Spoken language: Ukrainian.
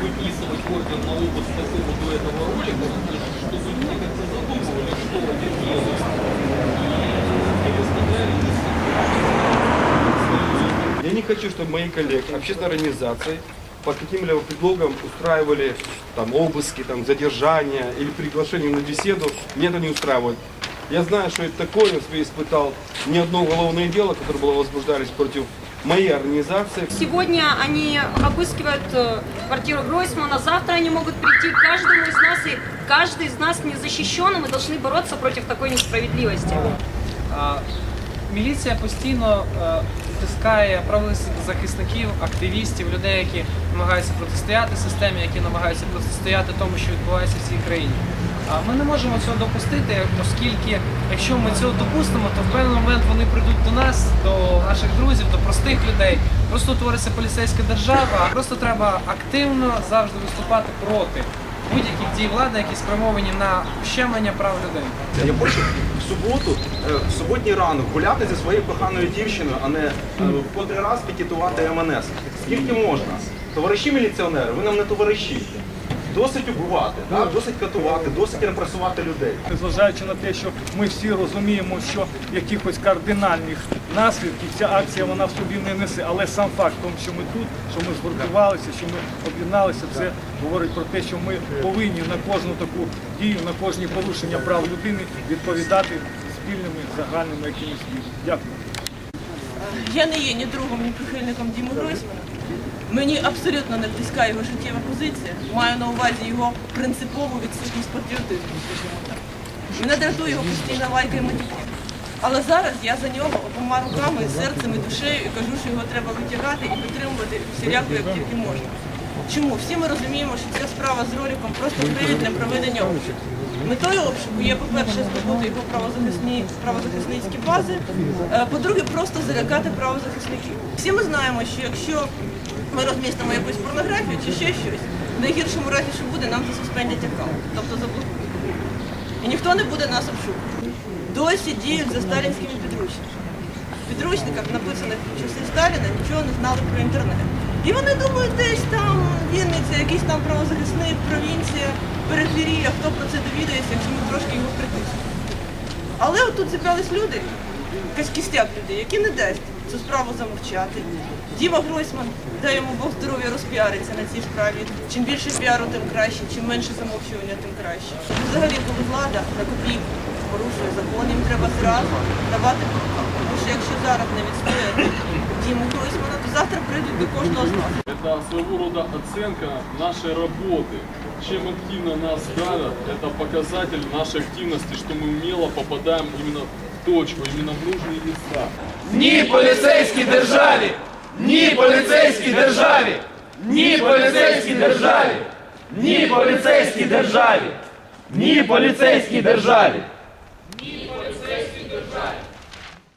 выписывать орден науку по поводу этого ролика, чтобы люди как-то задумывали, что они делают. Я не хочу, чтобы мои коллеги, общественные организации под каким-либо предлогом устраивали там обыски, там задержания или приглашения на беседу. мне это не устраивает. Я знаю, что это такое, я себе испытал ни одно уголовное дело, которое было возбуждались против моей организации. Сегодня они обыскивают э, квартиру Гройсмана, завтра они могут прийти к каждому из нас, и каждый из нас не защищен, и мы должны бороться против такой несправедливости. А, Міліція постійно е, тискає правозахисників, активістів, людей, які намагаються протистояти системі, які намагаються протистояти тому, що відбувається в цій країні. Ми не можемо цього допустити, оскільки якщо ми цього допустимо, то в певний момент вони прийдуть до нас, до наших друзів, до простих людей. Просто утвориться поліцейська держава. Просто треба активно завжди виступати проти будь-яких дій влади, які спрямовані на ущемлення прав людей. Я хочу в суботу, е, в суботній ранок гуляти зі своєю коханою дівчиною, а не е, в котрий раз пікетувати МНС. Скільки можна? Товариші міліціонери, ви нам не товариші. Досить убивати, да? досить катувати, досить репресувати людей. Незважаючи на те, що ми всі розуміємо, що якихось кардинальних наслідків ця акція вона в собі не несе. Але сам факт в тому, що ми тут, що ми згуртувалися, що ми об'єдналися, це говорить про те, що ми повинні на кожну таку дію, на кожні порушення прав людини відповідати спільними загальними якимись діями. Дякую. Я не є ні другом, ні прихильником Діму Гройсмана. Мені абсолютно не близька його життєва позиція. Маю на увазі його принципову відсутність патріотизму, скажімо так. Мене дратує його постійна лайка і матюки. Але зараз я за нього обома руками, серцем і душею і кажу, що його треба витягати і підтримувати всіляко, як тільки можна. Чому? Всі ми розуміємо, що ця справа з роликом просто привід проведення обшуку. Метою обшуку є, по-перше, здобути його правозахисні, правозахисницькі бази, е, по-друге, просто залякати правозахисників. Всі ми знаємо, що якщо ми розмістимо якусь порнографію чи ще щось, в найгіршому разі, що буде, нам засуспендять аккаунт, тобто заблокують. І ніхто не буде нас обшукувати. Досі діють за сталінськими підручниками. Підручниках, написаних в часи Сталіна, нічого не знали про інтернет. І вони думають, десь там Вінниця, якийсь там правозахисник, провінція, периферія, хто про це довідається, якщо ми трошки його притиснемо. Але от тут зібрались люди, якась кістяк людей, які не дасть цю справу замовчати. Діма Гройсман, дай йому Бог здоров'я розпіариться на цій справі. Чим більше піару, тим краще, чим менше замовчування, тим краще. Взагалі, коли влада на копійку порушує закон, їм треба зразу давати по рукам. Тому що якщо зараз не відстояти Діму Гройсмана, то завтра прийдуть до кожного з нас. Это своего рода оценка нашей работы. Чем активно нас давят, это показатель нашей активности, что мы умело попадаем именно в точку, именно в нужные места. Ні поліцейській державі! Ні поліцейській державі! Ні поліцейській державі! Ні поліцейській державі! Ні поліцейській державі! Music.